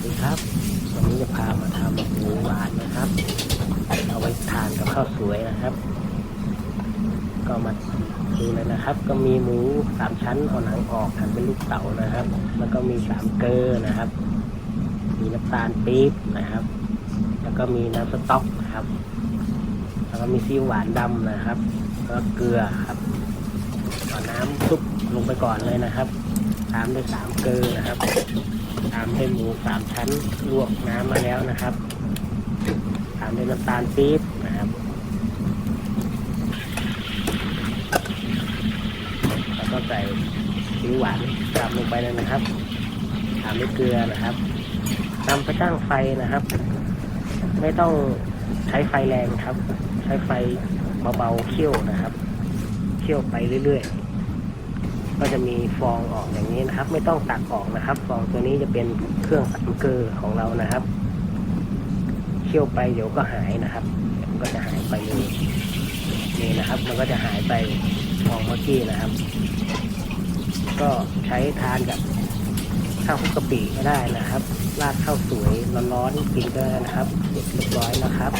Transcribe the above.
สดีครับ วันนี้จะพามาทำหมูหวานนะครับ เอาไว้ทานกับข้าวสวยนะครับ ก็มาดูเลยนะครับ ก็มีหมูสามชั้นเอาหนังออกหั่นเป็นลูกเต๋านะครับ แล้วก็มีสามเกลอนะครับ มีน้ำตาลปี๊บนะครับ แล้วก็มีน้ำสต๊อกนะครับ แล้วก็มีซีอิ๊วหวานดำนะครับ แล้วก็เกลือครับเอาน้ำซุปลงไปก่อนเลยนะครับ ตามด้วยสามเกลือนะครับ ตามด้วยหมูสามชั้นลวกน้ำมาแล้วนะครับ ตามด้วยน้ำตาลปี๊บนะครับแล้วก็ใส่ซีอิ๊วหวานตามลงไปเลยนะครับตามด้วยเกลือนะครับนำไปตั้งไฟนะครับ ไม่ต้องใช้ไฟแรงครับ ใช้ไฟเบาๆเคี่ยวนะครับ เคี่ยวไปเรื่อยๆ ก็จะมีฟองออกอย่างนี้นะครับ ไม่ต้องตักออกนะครับ ฟองตัวนี้จะเป็นเครื่องสามเกลอของเรานะครับเคี่ยวไปเดี๋ยวก็หายนะครับมันก็จะหายไปเลยนี่นะครับ มันก็จะหายไปฟองเมื่อกี้นะครับ ก็ใช้ทานกับข้าวคุกกะปิก็ได้นะครับราดข้าวสวยร้อนๆกินก็ได้นะครับเสร็จเรียบร้อยแล้วครับ